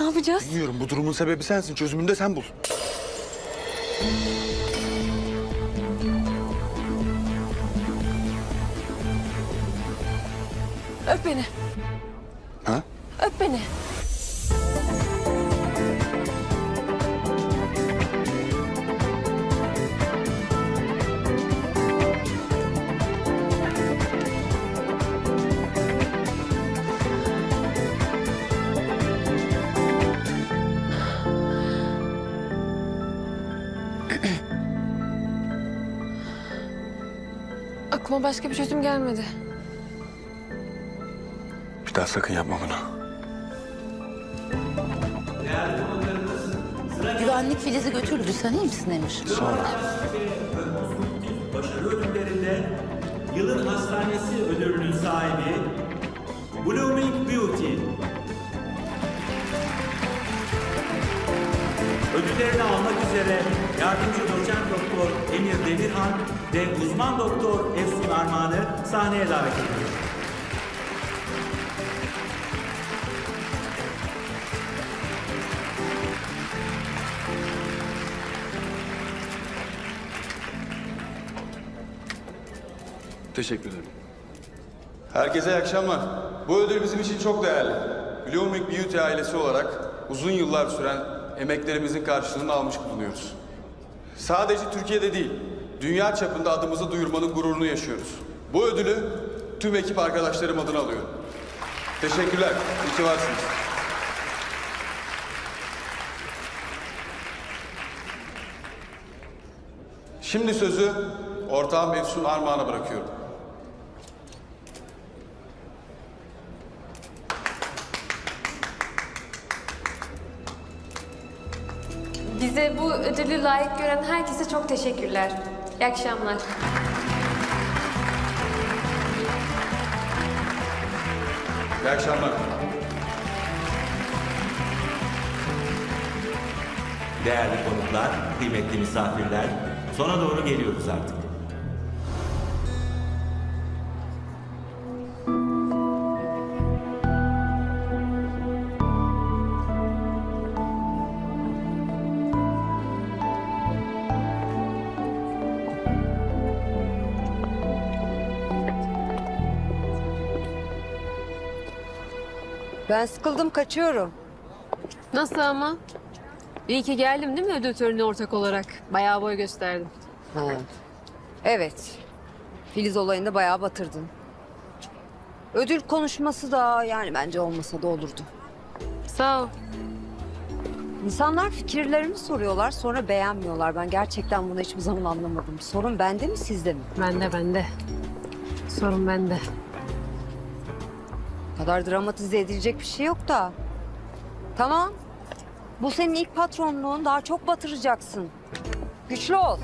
Ne yapacağız? Bilmiyorum bu durumun sebebi sensin. Çözümünü de sen bul. Öp beni. Ha? Öp beni. Aklıma başka bir çözüm gelmedi. Bir daha sakın yapma bunu. Güvenlik Filiz'i götürdü. Sen iyi misin Emir? Sonra. Başarı ödüllerinde yılın hastanesi ödülünün sahibi Blooming Beauty. Ödüllerini almak üzere yardımcı doçent doktor Emir Demirhan ve uzman doktor Efsun Armağan'ı sahneye davet ediyoruz. Teşekkür ederim. Herkese iyi akşamlar. Bu ödül bizim için çok değerli. Blooming Beauty ailesi olarak uzun yıllar süren emeklerimizin karşılığını almış bulunuyoruz. Sadece Türkiye'de değil, dünya çapında adımızı duyurmanın gururunu yaşıyoruz. Bu ödülü tüm ekip arkadaşlarım adına alıyorum. Teşekkürler, iyi ki varsınız. Şimdi sözü ortağım Efsun Armağan'a bırakıyorum. Bize bu ödülü layık gören herkese çok teşekkürler. İyi akşamlar. İyi akşamlar. Değerli konuklar, kıymetli misafirler, sona doğru geliyoruz artık. Ben sıkıldım kaçıyorum. Nasıl ama? İyi ki geldim değil mi ödül törenine ortak olarak? Bayağı boy gösterdim. Ha. Evet. Filiz olayında bayağı batırdın. Ödül konuşması da yani bence olmasa da olurdu. Sağ ol. İnsanlar fikirlerini soruyorlar sonra beğenmiyorlar. Ben gerçekten bunu hiçbir zaman anlamadım. Sorun bende mi sizde mi? Bende bende. Sorun bende. Kadar dramatize edilecek bir şey yok da. Tamam. Bu senin ilk patronluğun daha çok batıracaksın. Güçlü ol.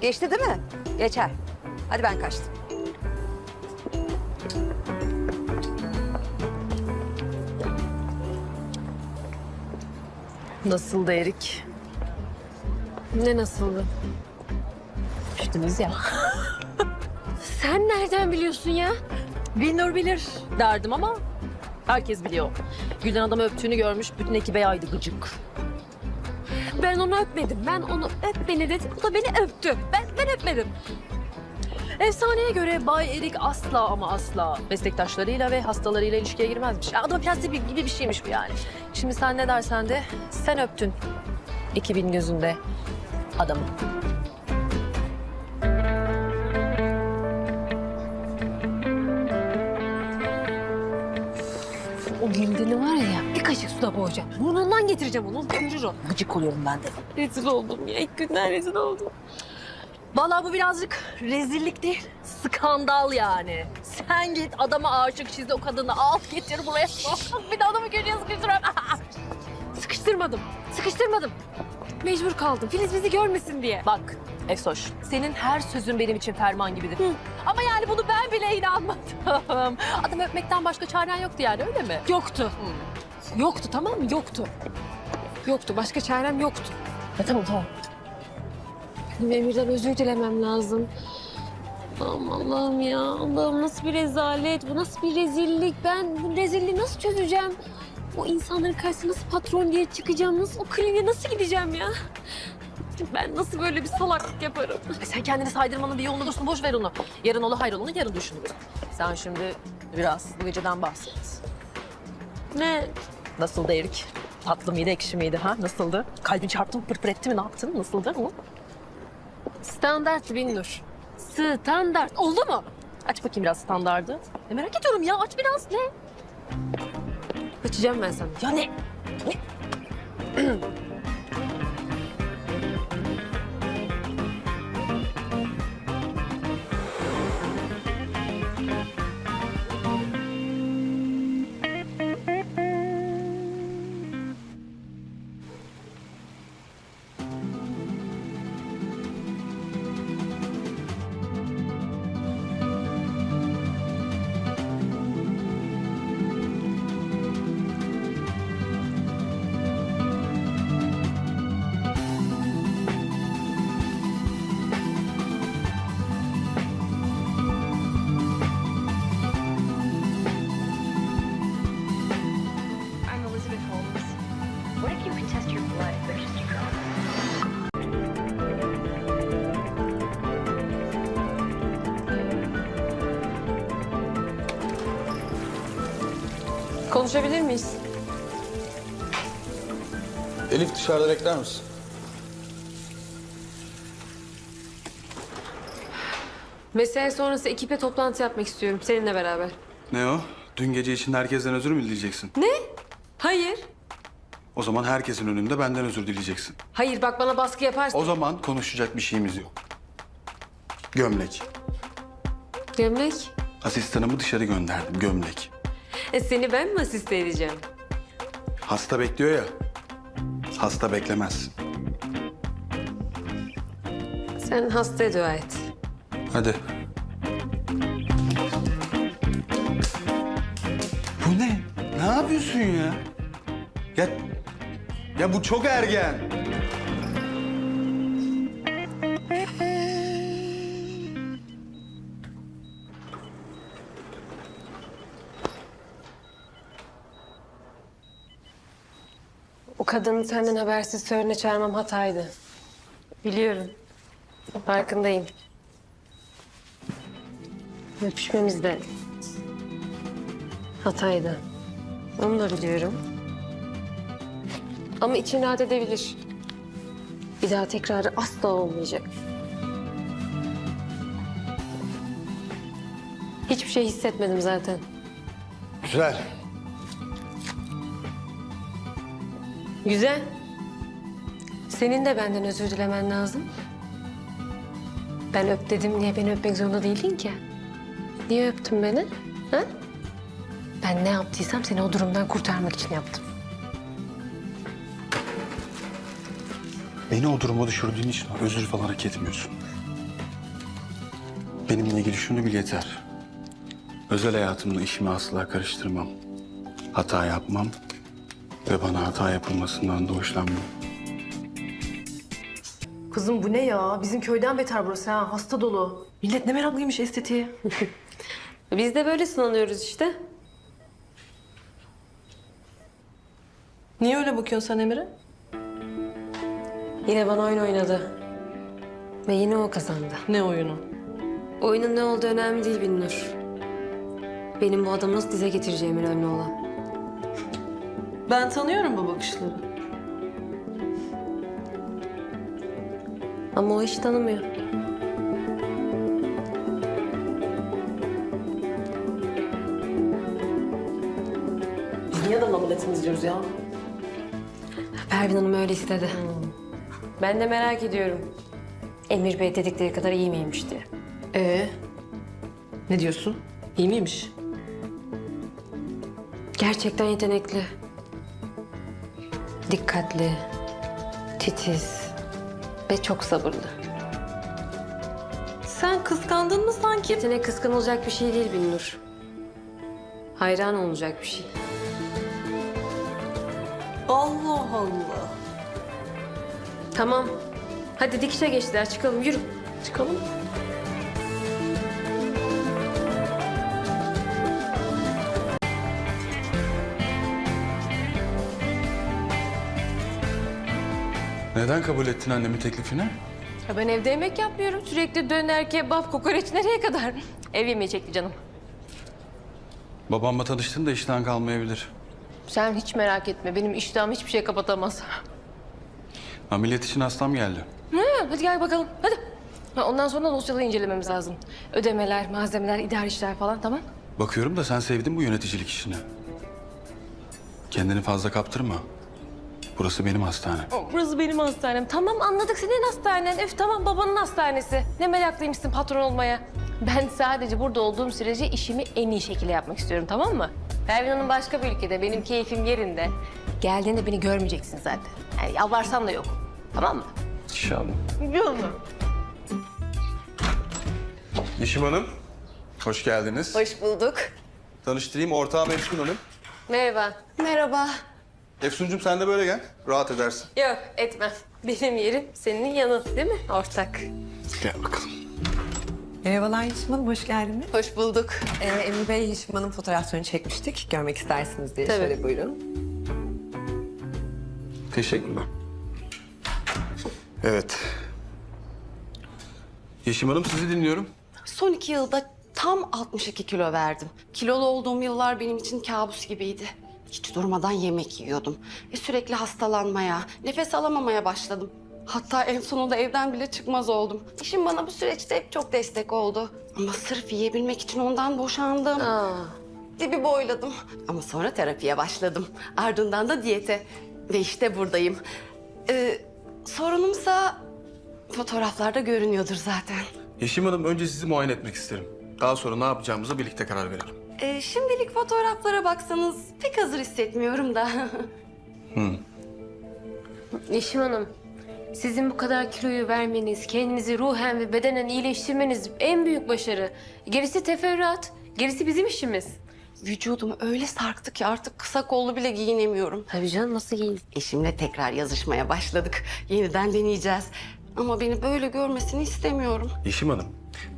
Geçti değil mi? Geçer. Hadi ben kaçtım. Nasıldı Erik? Ne nasıldı? Düştünüz ya. Sen nereden biliyorsun ya? Bilinir bilir derdim ama herkes biliyor. Gülden adamı öptüğünü görmüş, bütün ekibe yaydı gıcık. Ben onu öpmedim. Ben onu öp beni dedim. O da beni öptü. Ben, ben öpmedim. Efsaneye göre Bay Erik asla ama asla meslektaşlarıyla ve hastalarıyla ilişkiye girmezmiş. Adam prensip gibi bir şeymiş bu yani. Şimdi sen ne dersen de sen öptün ekibin gözünde adamı. Kaşık suda boğacağım. Burnundan getireceğim onu. Görür o. Gıcık oluyorum ben de. Rezil oldum ya. İlk günden rezil oldum. Vallahi bu birazcık rezillik değil, skandal yani. Sen git adama aşık çizdi o kadını al getir buraya. bir de adamı köşeye sıkıştırıyorum. Sıkıştırmadım. Sıkıştırmadım. Mecbur kaldım. Filiz bizi görmesin diye. Bak Efsoş, senin her sözün benim için ferman gibidir. Ama yani bunu ben bile inanmadım. Adam öpmekten başka çaren yoktu yani öyle mi? Yoktu. Yoktu tamam mı? Yoktu. Yoktu. Başka çarem yoktu. Ha, tamam tamam. Benim Emir'den özür dilemem lazım. Aman Allah'ım ya. Allah'ım nasıl bir rezalet. Bu nasıl bir rezillik. Ben bu rezilliği nasıl çözeceğim? o insanların karşısına nasıl patron diye çıkacağım? Nasıl o kliniğe nasıl gideceğim ya? Ben nasıl böyle bir salaklık yaparım? Sen kendini saydırmanın bir yolunu bulursun. Boş ver onu. Yarın ola hayrolunu yarın düşünürüz. Sen şimdi biraz bu geceden bahset. Ne? Nasıldı Erik? Tatlı mıydı, ekşi miydi ha? Nasıldı? Kalbin çarptı mı, pırpır etti mi, ne yaptın? Nasıldı? Hı? Standart Binnur. Standart. Oldu mu? Aç bakayım biraz standardı. E merak ediyorum ya, aç biraz. Ne? Açacağım ben sana. Ya ne? I'm Konuşabilir miyiz? Elif dışarıda bekler misin? Mesai sonrası ekiple toplantı yapmak istiyorum seninle beraber. Ne o? Dün gece için herkesten özür mü dileyeceksin? Hayır. O zaman herkesin önünde benden özür dileyeceksin. Hayır bak bana baskı yaparsın. O zaman konuşacak bir şeyimiz yok. Gömlek. Gömlek. Asistanımı dışarı gönderdim, gömlek. E, seni ben mi asiste edeceğim? Hasta bekliyor ya. Hasta beklemez. Sen hastaya dua et. Hadi. Bu ne? Ne yapıyorsun ya? Ya, ya bu çok ergen. Kadını senden habersiz törene çağırmam hataydı. Biliyorum. Farkındayım. Öpüşmemiz de hataydı. Onu da biliyorum. Ama için rahat edebilir. Bir daha tekrarı asla olmayacak. Hiçbir şey hissetmedim zaten. Güzel. Güzel. Senin de benden özür dilemen lazım. Ben öp dedim diye beni öpmek zorunda değildin ki. Niye öptün beni? Ha? Ben ne yaptıysam seni o durumdan kurtarmak için yaptım. Beni o duruma düşürdüğün için özür falan hak etmiyorsun. Benimle ilgili şunu bil yeter. Özel hayatımla işimi asla karıştırmam. Hata yapmam ve bana hata yapılmasından da hoşlanmam. Kızım bu ne ya? Bizim köyden beter burası ha. Hasta dolu. Millet ne meraklıymış estetiğe. Biz de böyle sınanıyoruz işte. Niye öyle bakıyorsun sen Emir'e? Yine bana oyun oynadı. Ve yine o kazandı. Ne oyunu? Oyunun ne olduğu önemli değil Binnur. Benim bu adamı nasıl dize getireceğim önemli olan. Ben tanıyorum bu bakışları. Ama o hiç tanımıyor. Biz niye adamla milletin izliyoruz ya? Pervin Hanım öyle istedi. Ben de merak ediyorum. Emir Bey dedikleri kadar iyi miymiş diye. Ee, ne diyorsun? İyi miymiş? Gerçekten yetenekli. Dikkatli, titiz ve çok sabırlı. Sen kıskandın mı sanki? Yetenek kıskanılacak bir şey değil Binnur. Hayran olacak bir şey. Allah Allah. Tamam. Hadi dikişe geçtiler. Çıkalım. Yürü. Çıkalım. Neden kabul ettin annemin teklifini? Ya ben evde yemek yapmıyorum. Sürekli döner, kebap, kokoreç nereye kadar? Ev yemeği çekti canım. Babamla tanıştın da işten kalmayabilir. Sen hiç merak etme. Benim iştahım hiçbir şey kapatamaz. Ameliyat için hastam geldi. Hı, hadi gel bakalım. Hadi. Ha, ondan sonra dosyaları incelememiz lazım. Ödemeler, malzemeler, idari işler falan tamam. Bakıyorum da sen sevdin bu yöneticilik işini. Kendini fazla kaptırma. Burası benim hastane. Burası benim hastanem. Tamam anladık senin hastanen. Öf tamam babanın hastanesi. Ne meraklıymışsın patron olmaya. Ben sadece burada olduğum sürece işimi en iyi şekilde yapmak istiyorum tamam mı? Pervin Hanım başka bir ülkede. Benim keyfim yerinde. Geldiğinde beni görmeyeceksin zaten. Yani yalvarsam da yok. Tamam mı? İnşallah. Biliyor musun? Yeşim Hanım, hoş geldiniz. Hoş bulduk. Tanıştırayım ortağım Efsun Hanım. Merhaba. Merhaba. Efsuncuğum sen de böyle gel. Rahat edersin. Yok etmem. Benim yerim senin yanın değil mi ortak? Gel bakalım. Merhabalar Yeşim Hanım, hoş geldiniz. Hoş bulduk. Ee, Emre Bey, Yeşim Hanım fotoğraflarını çekmiştik. Görmek istersiniz diye. Tabii. Şöyle buyurun. Teşekkürler. Evet. Yeşim Hanım sizi dinliyorum. Son iki yılda tam 62 kilo verdim. Kilolu olduğum yıllar benim için kabus gibiydi. Hiç durmadan yemek yiyordum. Ve sürekli hastalanmaya, nefes alamamaya başladım. Hatta en sonunda evden bile çıkmaz oldum. Eşim bana bu süreçte hep çok destek oldu. Ama sırf yiyebilmek için ondan boşandım. Dibi boyladım. Ama sonra terapiye başladım. Ardından da diyete. Ve işte buradayım. Ee, sorunumsa fotoğraflarda görünüyordur zaten. Yeşim Hanım önce sizi muayene etmek isterim. Daha sonra ne yapacağımıza birlikte karar verelim. Ee, şimdilik fotoğraflara baksanız pek hazır hissetmiyorum da. Yeşim Hanım, sizin bu kadar kiloyu vermeniz, kendinizi ruhen ve bedenen iyileştirmeniz en büyük başarı. Gerisi teferruat, gerisi bizim işimiz. Vücudum öyle sarktı ki artık kısa kollu bile giyinemiyorum. Tabii canım nasıl giyin? Eşimle tekrar yazışmaya başladık. Yeniden deneyeceğiz. Ama beni böyle görmesini istemiyorum. Yeşim Hanım,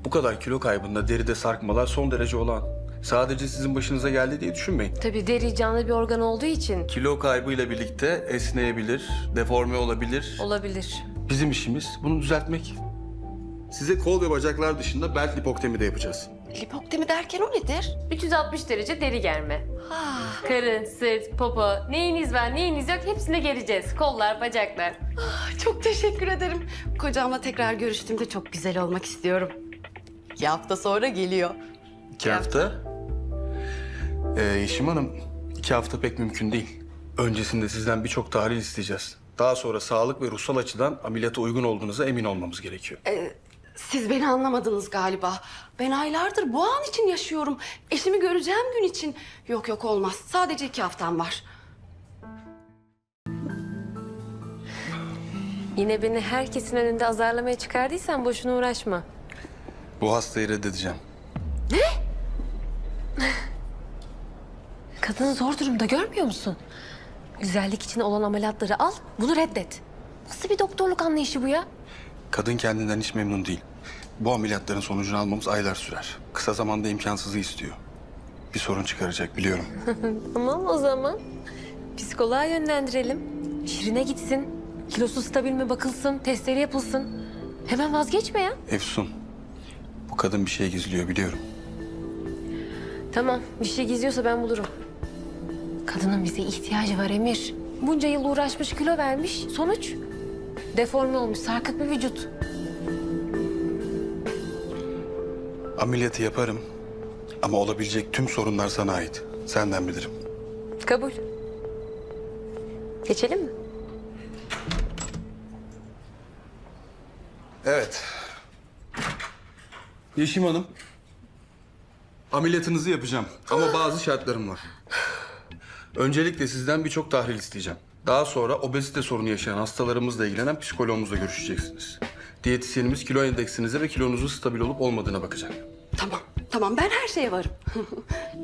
bu kadar kilo kaybında deride sarkmalar son derece olan. Sadece sizin başınıza geldi diye düşünmeyin. Tabii deri canlı bir organ olduğu için Kilo kaybıyla birlikte esneyebilir, deforme olabilir. olabilir. Bizim işimiz bunu düzeltmek. Size kol ve bacaklar dışında bel lipoktemi de yapacağız. Lipoktemi derken o nedir? 360 derece deri germe. Karın, sırt, popo, neyiniz var neyiniz yok hepsine geleceğiz. Kollar, bacaklar. Çok teşekkür ederim. Kocamla tekrar görüştüğümde çok güzel olmak istiyorum. İki hafta sonra geliyor. İki hafta. Ee, Yeşim Hanım, iki hafta pek mümkün değil. Öncesinde sizden birçok tahlil isteyeceğiz. Daha sonra sağlık ve ruhsal açıdan ameliyata uygun olduğunuza emin olmamız gerekiyor. Siz beni anlamadınız galiba. Ben aylardır bu an için yaşıyorum. Eşimi göreceğim gün için. Yok yok olmaz. Sadece iki haftam var. Yine beni herkesin önünde azarlamaya çıkardıysan boşuna uğraşma. Bu hastayı reddedeceğim. Kadın zor durumda görmüyor musun? Güzellik için olan ameliyatları al, bunu reddet. Nasıl bir doktorluk anlayışı bu ya? Kadın kendinden hiç memnun değil. Bu ameliyatların sonucunu almamız aylar sürer. Kısa zamanda imkansızı istiyor. Bir sorun çıkaracak biliyorum. Tamam o zaman. Psikoloğa yönlendirelim. Şirine gitsin. Kilosu stabil mi bakılsın, testleri yapılsın. Hemen vazgeçme ya. Efsun, bu kadın bir şey gizliyor biliyorum. Tamam, bir şey gizliyorsa ben bulurum. Kadının bize ihtiyacı var Emir. Bunca yıl uğraşmış, kilo vermiş. Sonuç? Deforme olmuş, sarkık bir vücut. Ameliyatı yaparım ama olabilecek tüm sorunlar sana ait. Senden bilirim. Kabul. Geçelim mi? Evet. Yeşim Hanım. Ameliyatınızı yapacağım ama bazı şartlarım var. Öncelikle sizden birçok tahlil isteyeceğim. Daha sonra obezite sorunu yaşayan hastalarımızla ilgilenen psikologumuzla görüşeceksiniz. Diyetisyenimiz kilo endeksinize ve kilonuzun stabil olup olmadığına bakacak. Tamam. Tamam ben her şeye varım.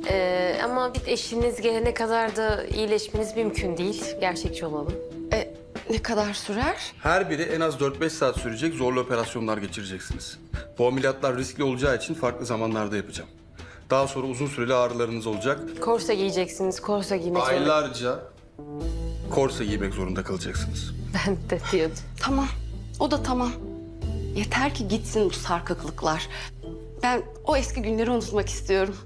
Ee, ama bir eşiniz gelene kadar da iyileşmeniz mümkün değil. Gerçekçi olalım. e, ne kadar sürer? Her biri en az 4-5 saat sürecek zorlu operasyonlar geçireceksiniz. Bu ameliyatlar riskli olacağı için farklı zamanlarda yapacağım. Daha sonra uzun süreli ağrılarınız olacak. Korsa giyeceksiniz, korsa giymek zorunda. Aylarca korse giymek zorunda kalacaksınız. Ben de diyordum. Tamam. O da tamam. Yeter ki gitsin bu sarkıklıklar. Ben o eski günleri unutmak istiyorum.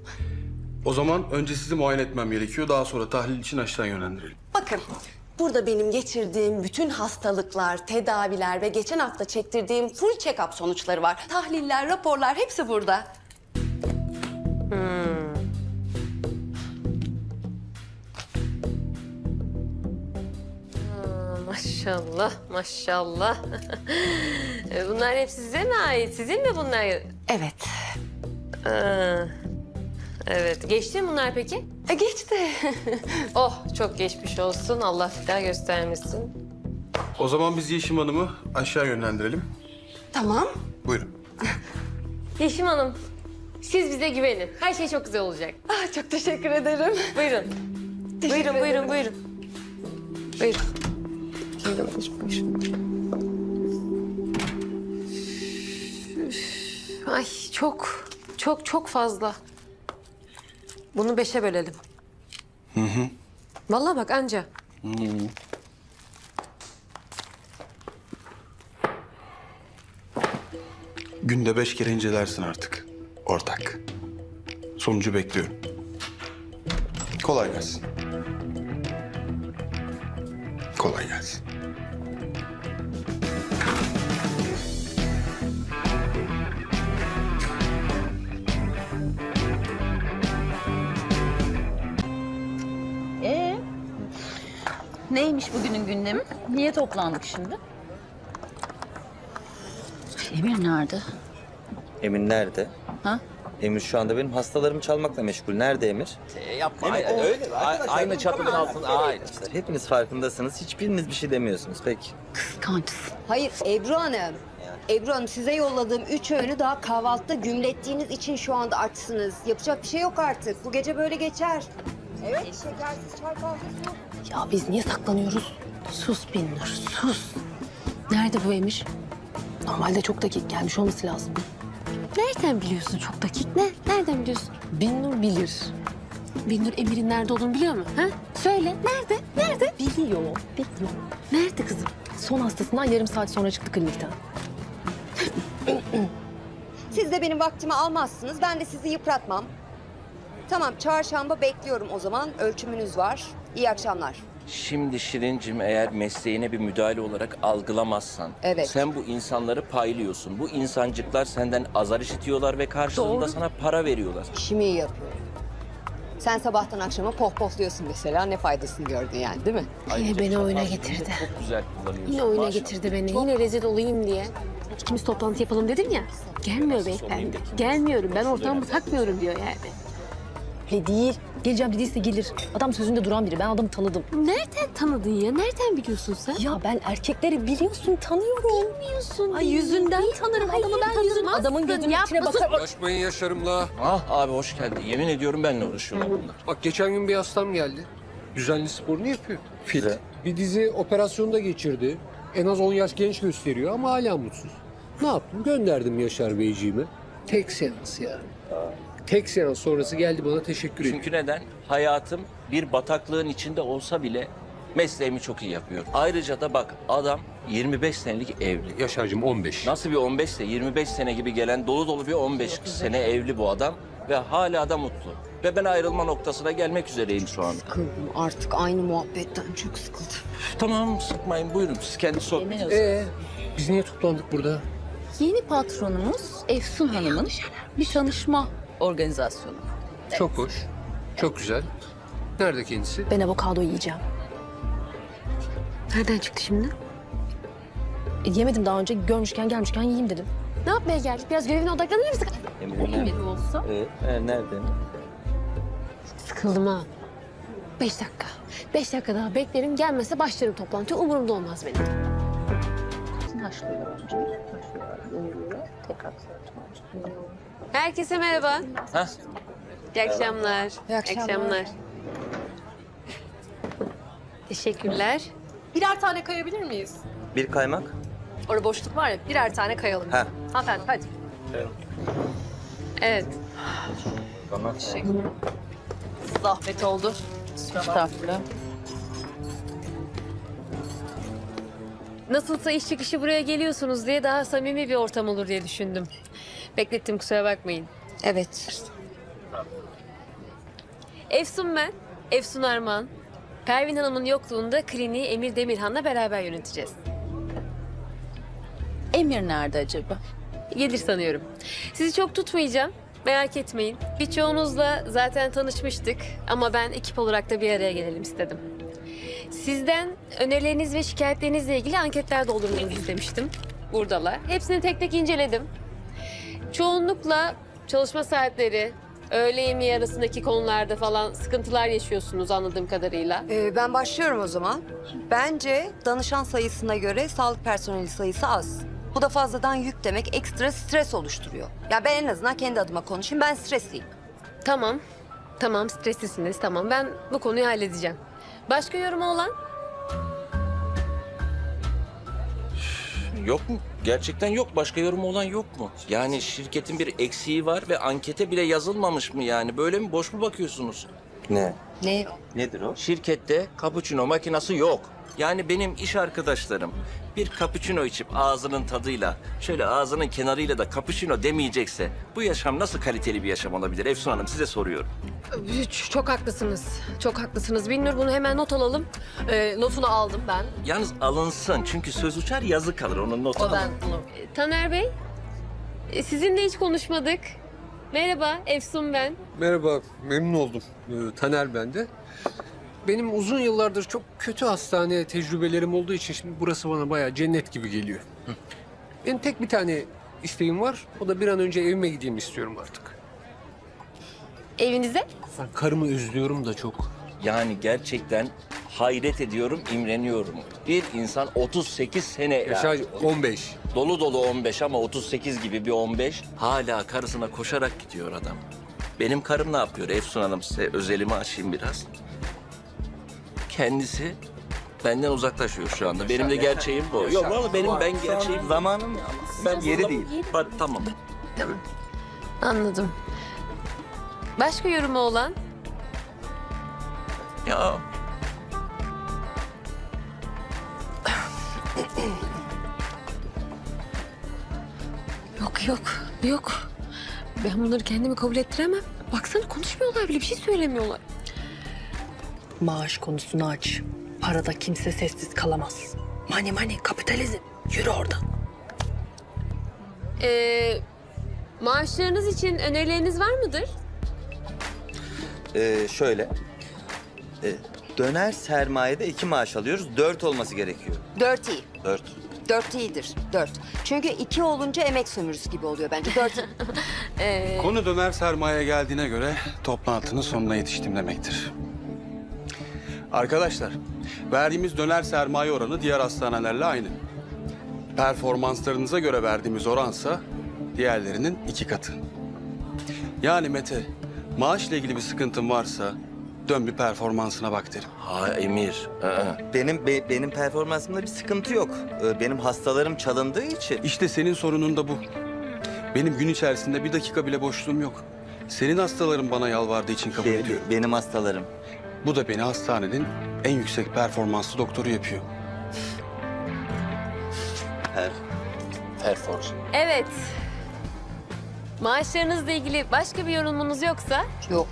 O zaman önce sizi muayene etmem gerekiyor. Daha sonra tahlil için aşağı yönlendirelim. Bakın burada benim geçirdiğim bütün hastalıklar, tedaviler ve geçen hafta çektirdiğim full check-up sonuçları var. Tahliller, raporlar hepsi burada. Maşallah, maşallah. E, bunlar hep size mi ait? Sizin mi bunlar? Evet. Aa, evet. Geçti mi bunlar peki? E geçti. Oh, çok geçmiş olsun. Allah daha göstermesin. O zaman biz Yeşim Hanım'ı aşağı yönlendirelim. tamam. Buyurun. Yeşim Hanım, siz bize güvenin. Her şey çok güzel olacak. Ah, çok teşekkür ederim. Buyurun. Teşekkür buyurun, ederim. buyurun, buyurun. Buyurun. Buyurun, buyurun, buyurun. Ay çok, çok, çok fazla. Bunu beşe bölelim. Hı hı. Vallahi bak anca. Günde beş kere incelersin artık. Ortak. Sonucu bekliyorum. Kolay gelsin. Kolay gelsin. Ee, neymiş bugünün gündemi? Niye toplandık şimdi? Emir nerede? Emir nerede? Ha? Emir şu anda benim hastalarımı çalmakla meşgul. Nerede Emir? Yapma. Ay- öyle. A- aynı çatının altında. Aynen. Arkadaşlar hepiniz farkındasınız. Hiçbiriniz bir şey demiyorsunuz. Peki. Kıskançsın. Hayır Ebru Hanım. Ebru Hanım size yolladığım üç öğünü daha kahvaltıda gümlettiğiniz için şu anda açsınız. Yapacak bir şey yok artık. Bu gece böyle geçer. Evet şekersiz çay kahvesi yok. Ya biz niye saklanıyoruz? Sus Binnur, sus. Nerede bu Emir? Normalde çok dakik gelmiş olması lazım. Nereden biliyorsun çok dakik ne? Nereden biliyorsun? Binnur bilir. Binnur Emir'in nerede olduğunu biliyor mu? Ha? Söyle. Nerede? Nerede? Biliyor. Biliyor. Nerede kızım? Son hastasından yarım saat sonra çıktı klinikten. Siz de benim vaktimi almazsınız. Ben de sizi yıpratmam. Tamam çarşamba bekliyorum o zaman. Ölçümünüz var. İyi akşamlar. Şimdi Şirincim eğer mesleğine bir müdahale olarak algılamazsan... Evet. Sen bu insanları paylıyorsun. Bu insancıklar senden azar işitiyorlar ve karşılığında sana para veriyorlar. İşimi iyi yapıyorum. Sen sabahtan akşama pohpohluyorsun mesela. Ne faydasını gördün yani değil mi? Ayrıca beni oyuna getirdi. Çok güzel kullanıyorsun. Yine oyuna Maşallah. getirdi beni. Yine rezil olayım diye. İkimiz toplantı yapalım dedim ya. Gelmiyor beyefendi. Gelmiyorum. Ben ortamı takmıyorum diyor yani. Öyle değil. Geleceğim dediyse gelir. Adam sözünde duran biri. Ben adamı tanıdım. Nereden tanıdın ya? Nereden biliyorsun sen? Ya ben erkekleri biliyorsun, tanıyorum. Bilmiyorsun. Ay yüzünden tanırım adamı ben yüzün. Adamın gözünün içine bakarım. Uğraşmayın yaşarımla. Ah abi hoş geldin. Yemin ediyorum benle uğraşıyorlar bunlar. Bak geçen gün bir hastam geldi. Düzenli sporunu yapıyor. Fit. Bir dizi operasyonda geçirdi. En az 10 yaş genç gösteriyor ama hala mutsuz. Ne yaptım? Gönderdim Yaşar Beyciğime. Tek seans yani. Tek seans sonrası geldi bana teşekkür etti. Çünkü neden? Hayatım bir bataklığın içinde olsa bile mesleğimi çok iyi yapıyorum. Ayrıca da bak adam 25 senelik evli. Yaşar'cığım 15. Nasıl bir 15 ise 25 sene gibi gelen dolu dolu bir 15 sene evli bu adam ve hala da mutlu. Ve ben ayrılma noktasına gelmek üzereyim şu anda. Sıkıldım artık aynı muhabbetten çok sıkıldım. Tamam sıkmayın buyurun siz kendi sohbetinizi. Ee, biz niye toplandık burada? Yeni patronumuz Efsun Hanım'ın bir tanışma organizasyonu. Çok hoş. Çok güzel. Nerede kendisi? Ben avokado yiyeceğim. Nereden çıktı şimdi? E, yemedim daha önce. Görmüşken gelmişken yiyeyim dedim. Ne yapmaya geldik? Biraz görevine odaklanır mısın? Nerede? Emir olsa Evet, e, nerede? Sıkıldım ha. Beş dakika. Beş dakika daha beklerim. Gelmese başlarım toplantıya. Umurumda olmaz benim. haşlıyor önce. Haşlıyorlar, yoğuruyor. Tekrar. Herkese merhaba. Heh. İyi akşamlar. İyi akşamlar. Teşekkürler. Birer tane kayabilir miyiz? Bir kaymak. Orada boşluk var ya. Birer tane kayalım. Ha. Hanımefendi hadi. Evet. Bana Zahmet oldu. Estağfurullah. Nasılsa iş çıkışı buraya geliyorsunuz diye daha samimi bir ortam olur diye düşündüm. Beklettim kusura bakmayın. Evet. Efsun ben, Efsun Arman. Pervin Hanım'ın yokluğunda kliniği Emir Demirhan'la beraber yöneteceğiz. Emir nerede acaba? Gelir sanıyorum. Sizi çok tutmayacağım. Merak etmeyin. Birçoğunuzla zaten tanışmıştık ama ben ekip olarak da bir araya gelelim istedim. Sizden önerileriniz ve şikayetlerinizle ilgili anketler doldurmanızı istemiştim. Buradalar. Hepsini tek tek inceledim. Çoğunlukla çalışma saatleri, öğle yemeği arasındaki konularda falan sıkıntılar yaşıyorsunuz anladığım kadarıyla. Ee, ben başlıyorum o zaman. Bence danışan sayısına göre sağlık personeli sayısı az. Bu da fazladan yük demek ekstra stres oluşturuyor. Ya ben en azından kendi adıma konuşayım. Ben stresliyim. Tamam. Tamam streslisiniz tamam. Ben bu konuyu halledeceğim. Başka yorumu olan? Yok mu? Gerçekten yok. Başka yorumu olan yok mu? Yani şirketin bir eksiği var ve ankete bile yazılmamış mı yani? Böyle mi? Boş mu bakıyorsunuz? Ne? Ne? Nedir o? Şirkette cappuccino makinası yok. Yani benim iş arkadaşlarım bir cappuccino içip ağzının tadıyla, şöyle ağzının kenarıyla da cappuccino demeyecekse bu yaşam nasıl kaliteli bir yaşam olabilir? Efsun Hanım size soruyorum. Ç- Çok haklısınız. Çok haklısınız. Binnur bunu hemen not alalım. Ee, notunu aldım ben. Yalnız alınsın çünkü söz uçar yazı kalır onun notu O alın. ben bunu. Ee, Taner Bey, e, sizinle hiç konuşmadık. Merhaba, Efsun ben. Merhaba, memnun oldum. Ee, Taner ben de. Benim uzun yıllardır çok kötü hastane tecrübelerim olduğu için şimdi burası bana bayağı cennet gibi geliyor. Benim tek bir tane isteğim var. O da bir an önce evime gideyim istiyorum artık. Evinize? Ben karımı özlüyorum da çok. Yani gerçekten hayret ediyorum, imreniyorum. Bir insan 38 sene Yaşar 15. dolu dolu 15 ama 38 gibi bir 15 hala karısına koşarak gidiyor adam. Benim karım ne yapıyor Efsun Hanım size özelimi açayım biraz. Kendisi benden uzaklaşıyor şu anda. Benim de gerçeğim bu. Yok vallahi benim ben gerçeğim Zamanın ben yeri değil. Bak, tamam. Anladım. Başka yorumu olan? Ya Yok yok, yok. Ben bunları kendimi kabul ettiremem. Baksana konuşmuyorlar bile, bir şey söylemiyorlar. Maaş konusunu aç. Parada kimse sessiz kalamaz. Money money kapitalizm. Yürü oradan. Ee, maaşlarınız için önerileriniz var mıdır? Ee, şöyle. Ee, döner sermayede iki maaş alıyoruz. Dört olması gerekiyor. Dört iyi. Dört. Dört iyidir. Dört. Çünkü iki olunca emek sömürüsü gibi oluyor bence. Dört iyi. Konu döner sermaye geldiğine göre toplantının sonuna yetiştim demektir. Arkadaşlar, verdiğimiz döner sermaye oranı diğer hastanelerle aynı. Performanslarınıza göre verdiğimiz oransa diğerlerinin iki katı. Yani Mete, maaşla ilgili bir sıkıntın varsa dön bir performansına bak derim. ha Emir. aa. Benim be- benim performansımda bir sıkıntı yok. Ee, benim hastalarım çalındığı için. İşte senin sorunun da bu. Benim gün içerisinde bir dakika bile boşluğum yok. Senin hastaların bana yalvardığı için kabul Be- ediyorum. benim hastalarım. Bu da beni hastanenin en yüksek performanslı doktoru yapıyor. Her. Performans. Evet. Maaşlarınızla ilgili başka bir yorumunuz yoksa Yok.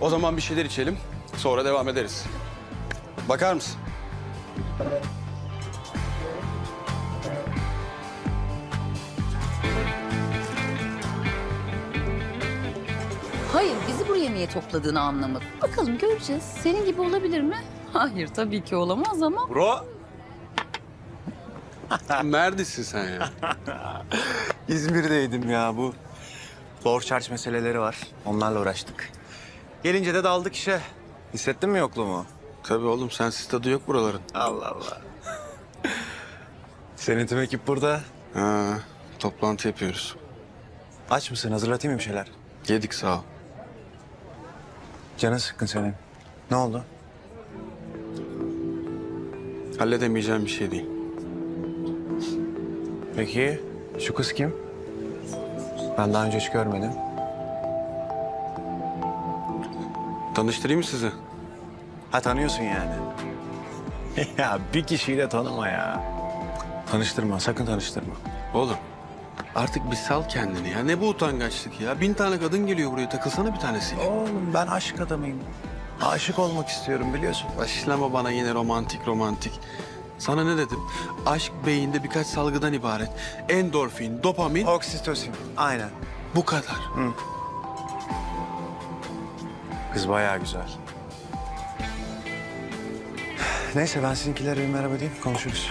O zaman bir şeyler içelim, sonra devam ederiz. Bakar mısın? Hayır, bizi buraya niye topladığını anlamadım. Bakalım göreceğiz. Senin gibi olabilir mi? Hayır, tabii ki olamaz ama. Bro. Neredesin sen ya? İzmir'deydim ya bu. Borç harç meseleleri var. Onlarla uğraştık. Gelince de daldık işe. Hissettin mi yokluğumu? Tabii oğlum sensiz tadı yok buraların. Allah Allah. Senin tüm ekip burada. Ha, toplantı yapıyoruz. Aç mısın? Hazırlatayım mı bir şeyler? Yedik sağ ol. Canın sıkkın senin. Ne oldu? Halledemeyeceğim bir şey değil. Peki şu kız kim? Ben daha önce hiç görmedim. Tanıştırayım mı sizi? Ha tanıyorsun yani. ya bir kişiyi de tanıma ya. Tanıştırma, sakın tanıştırma. Oğlum artık bir sal kendini ya. Ne bu utangaçlık ya. Bin tane kadın geliyor buraya takılsana bir tanesiyle. Oğlum ben aşk adamıyım. Aşık olmak istiyorum biliyorsun. Başlama bana yine romantik romantik. Sana ne dedim? Aşk beyinde birkaç salgıdan ibaret. Endorfin, dopamin Oksitosin. Aynen. bu kadar. Kız bayağı güzel. Neyse ben sizinkilere bir merhaba diyeyim konuşuruz.